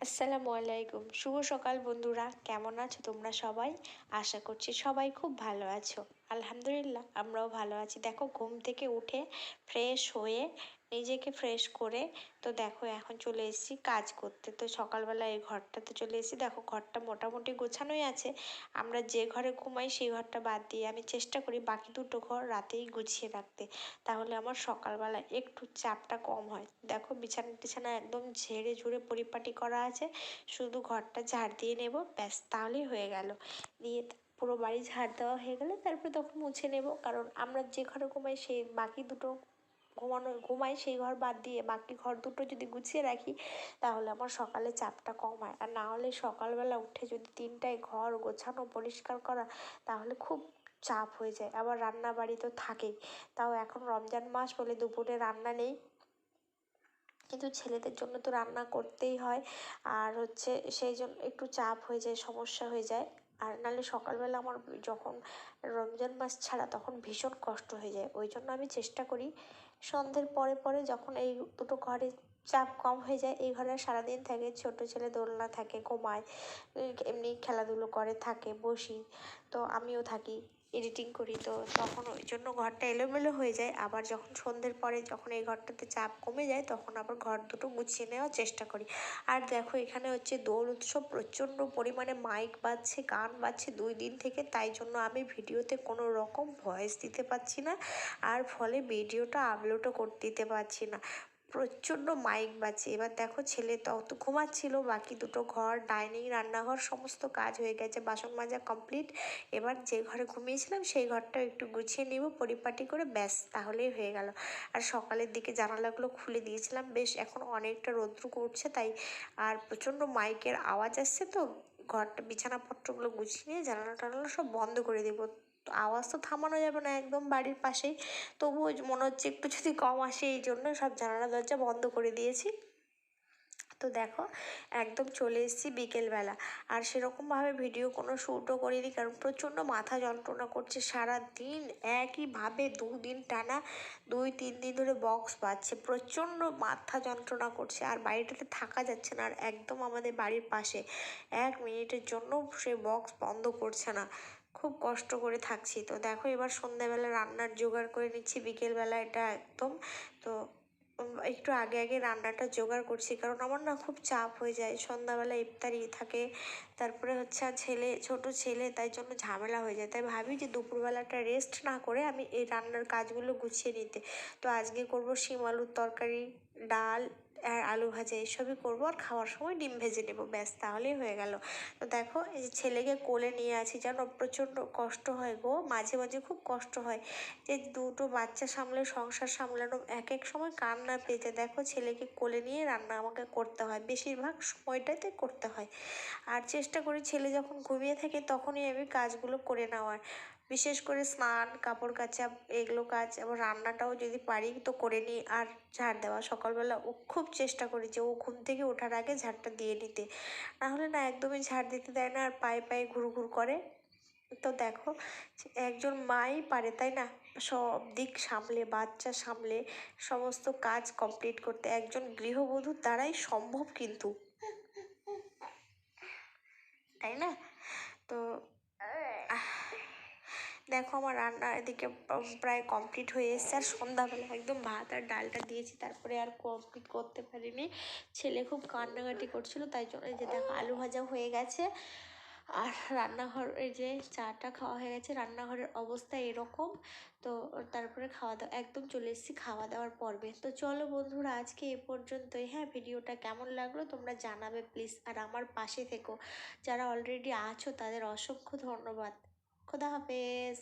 আসসালামু আলাইকুম। শুভ সকাল বন্ধুরা। কেমন আছো তোমরা সবাই? আশা করছি সবাই খুব ভালো আছো। আলহামদুলিল্লাহ, আমরাও ভালো আছি। দেখো, ঘুম থেকে উঠে ফ্রেশ হয়ে নিজেকে ফ্রেশ করে, তো দেখো, এখন চলে এসেছি কাজ করতে। তো সকালবেলা এই ঘরটাতে চলে এসেছি। দেখো, ঘরটা মোটামুটি গোছানোই আছে। আমরা যে ঘরে ঘুমাই, সেই ঘরটা বাদ দিয়ে আমি চেষ্টা করি বাকি দুটো ঘর রাতেই গুছিয়ে রাখতে। তাহলে আমার সকালবেলা একটু চাপটা কম হয়। দেখো, বিছানা টিছানা একদম ঝেড়ে ঝুড়ে পরিপাটি করা আছে। শুধু ঘরটা ঝাড় দিয়ে নেব, ব্যাস, তাহলেই হয়ে গেল। দিয়ে পুরো বাড়ি ঝাড় দেওয়া হয়ে গেলে তারপরে তখন মুছে নেব। কারণ আমরা যে ঘরে ঘুমাই সেই বাকি দুটো ঘুমানো ঘুমাই, সেই ঘর বাদ দিয়ে বাকি ঘর দুটো যদি গুছিয়ে রাখি, তাহলে আমার সকালে চাপটা কম হয় আর না হলে সকালবেলা উঠে যদি তিনটায় ঘর গোছানো, পরিষ্কার করা, তাহলে খুব চাপ হয়ে যায়। আবার রান্না বাড়ি তো থাকেই। তাও এখন রমজান মাস, বলে দুপুরে রান্না নেই। কিন্তু ছেলেদের জন্য তো রান্না করতেই হয়। আর হচ্ছে সেই জন্য একটু চাপ হয়ে যায়, সমস্যা হয়ে যায়। আর নাহলে সকালবেলা আমার যখন রমজান মাস ছাড়া তখন ভীষণ কষ্ট হয়ে যায়। ওই জন্য আমি চেষ্টা করি সন্ধ্যের পরে পরে যখন এই দুটো ঘরে চাপ কম হয়ে যায়, এই ঘরে সারাদিন থাকে, ছোট ছেলে দোলনা থাকে, ঘুমায়, এমনি খেলাধুলো করে, থাকে, বসি, তো আমিও থাকি। এডিটিং করি, তো তখন ওই জন্য ঘরটা এলোমেলো হয়ে যায়। আবার যখন সন্ধ্যের পরে যখন এই ঘরটাতে চাপ কমে যায়, তখন আবার ঘর দুটো গুছিয়ে নেওয়ার চেষ্টা করি। আর দেখো, এখানে হচ্ছে দোল উৎসব, প্রচণ্ড পরিমাণে মাইক বাজছে, গান বাজছে দুই দিন থেকে, তাই জন্য আমি ভিডিওতে কোনো রকম ভয়েস দিতে পারছি না। আর ফলে ভিডিওটা আপলোডও করতে দিতে পারছি না। প্রচণ্ড মাইক বাজছে। এবার দেখো ছেলে তত ঘুমাচ্ছিল, বাকি দুটো ঘর, ডাইনিং, রান্নাঘর, সমস্ত কাজ হয়ে গেছে, বাসন মাজা কমপ্লিট এবার যে ঘরে ঘুমিয়েছিলাম, সেই ঘরটাও একটু গুছিয়ে নিব, পরিপাটি করে ব্যাস, তাহলেই হয়ে গেল। আর সকালের দিকে জানালাগুলো খুলে দিয়েছিলাম, বেশ এখন অনেকটা রৌদ্র করছে, তাই আর প্রচণ্ড মাইকের আওয়াজ আসছে তো। ঘরটা বিছানাপত্রগুলো গুছিয়ে নিয়ে জানালা টানালা সব বন্ধ করে দেবো। আওয়াজ তো থামানো যাবে না, একদম বাড়ির পাশেই। তবুও মনে হচ্ছে একটু যদি কম আসে এই জন্য সব জানালা দরজা বন্ধ করে দিয়েছি। তো দেখো, একদম চলে এসেছি বিকেলবেলা। আর সেরকমভাবে ভিডিও কোনো শ্যুটও করিনি, কারণ প্রচণ্ড মাথা যন্ত্রণা করছে সারা দিন একইভাবে দুদিন টানা, দুই, তিন দিন ধরে বক্স বাজছে। প্রচণ্ড মাথা যন্ত্রণা করছে, আর বাড়িটাতে থাকা যাচ্ছে না, আর একদম আমাদের বাড়ির পাশে। এক মিনিটের জন্য সে বক্স বন্ধ করছে না। খুব কষ্ট করে থাকছি। তো দেখো এবার সন্ধ্যাবেলা রান্নার জোগাড় করে নিচ্ছি, বিকেলবেলা এটা একদম। তো একটু আগে আগে রান্নাটা জোগাড় করছি, কারণ আমার না খুব চাপ হয়ে যায়। সন্ধ্যাবেলা ইফতারি থাকে, তারপরে হচ্ছে ছেলে, ছোট ছেলে, তাই জন্য ঝামেলা হয়ে যায়। তাই ভাবি যে দুপুরবেলাটা রেস্ট না করে আমি এই রান্নার কাজগুলো গুছিয়ে নিতে। তো আজকে করব শিম আলুর তরকারি, ডাল আর আলু ভাজা এসবই করব আর খাওয়ার সময় ডিম ভেজে নেব। ব্যাস, তাহলেই হয়ে গেল। তো দেখো, এই যে ছেলেকে কোলে নিয়ে আছি যেন প্রচণ্ড কষ্ট হয় গো। মাঝে মাঝে খুব কষ্ট হয় যে দুটো বাচ্চা সামলে, সংসার সামলানো এক এক সময় কান্না পেতে দেখো, ছেলেকে কোলে নিয়ে রান্না আমাকে করতে হয়, বেশিরভাগ সময়টাতে করতে হয়। আর চেষ্টা করি ছেলে যখন ঘুমিয়ে থাকে তখনই আমি কাজগুলো করে নেওয়ার। বিশেষ করে স্নান, কাপড় কাচা, এগুলো কাজ এবং রান্নাটাও যদি পারি তো করে নিই। আর ঝাড় দেওয়া, সকালবেলা ও খুব চেষ্টা করি যে ও ঘুম থেকে ওঠার আগে ঝাড়টা দিয়ে নিতে। নাহলে না, একদমই ঝাড় দিতে দেয় না আর পায়ে পায়ে ঘুর ঘুর করে। তো দেখো একজন মাই পারে, তাই না? সব দিক সামলে, বাচ্চা সামলে, সমস্ত কাজ কমপ্লিট করতে। একজন গৃহবধূর দ্বারাই সম্ভব কিন্তু। তাই না? তো দেখো আমার রান্না এদিকে প্রায় কমপ্লিট হয়ে এসছে। আর সন্ধ্যাবেলা একদম ভাত আর ডালটা দিয়েছি, তারপরে আর কমপ্লিট করতে পারিনি। ছেলে খুব কান্নাকাটি করছিল, তাই জন্য যে দেখো আলু ভাজা হয়ে গেছে। আর রান্নাঘর, এই যে চাটা খাওয়া হয়ে গেছে, রান্নাঘরের অবস্থা এরকম। তো তারপরে খাওয়া দাওয়া, একদম চলে এসেছি খাওয়া দাওয়ার পর্বে। তো চলো বন্ধুরা, আজকে এ পর্যন্তই। হ্যাঁ ভিডিওটা কেমন লাগল তোমরা জানাবে প্লিজ। আর আমার পাশে থেকো। যারা অলরেডি আছো, তাদের অসংখ্য ধন্যবাদ। खुदा हाफिज़